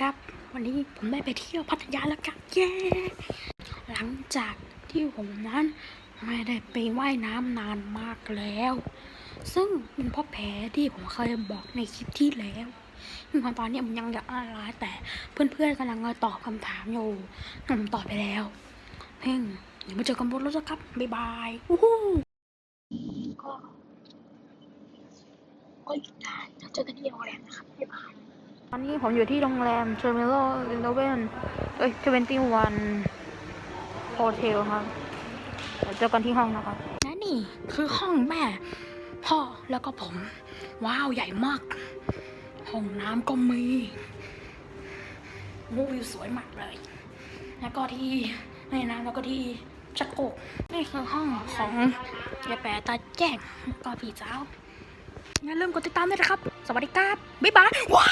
ครับ วันนี้ผมได้ไปเที่ยวพัทยาแล้วครับเย้หลังจากที่ผมนั้นไม่ได้ไปว่ายน้ำนานมากแล้ว ซึ่งเป็นเพราะแผลที่ผมเคยบอกในคลิปที่แล้วซึ่งตอนนี้ผมยังอยากอะไรแต่เพื่อนๆกำลังตอบคำถามอยู่ผมตอบไปแล้ว เพ่งเดี๋ยวมาเจอกันบนรถครับ บ๊ายบายอู้หูก็ก็หยุดได้เจอกันที่โรงแรมนะครับบ๊ายบาย ตอนนี้ผมอยู่ที่โรงแรม Terminal 11เอ้ย21 Hotel ครับเดี๋ยวเจอกันที่ห้องนะครับและนี่คือห้องแม่ พ่อแล้วก็ผม ว้าวใหญ่มาก ห้องน้ำก็มีวิวสวยมากเลย แล้วก็ที่ในน้ำแล้วก็ที่ชักโครกนี่คือห้องของยายแปรตาแจ้งก็พี่สาวอย่าลืมกดติดตามด้วยนะครับ สวัสดีครับ บ๊ายบายว้า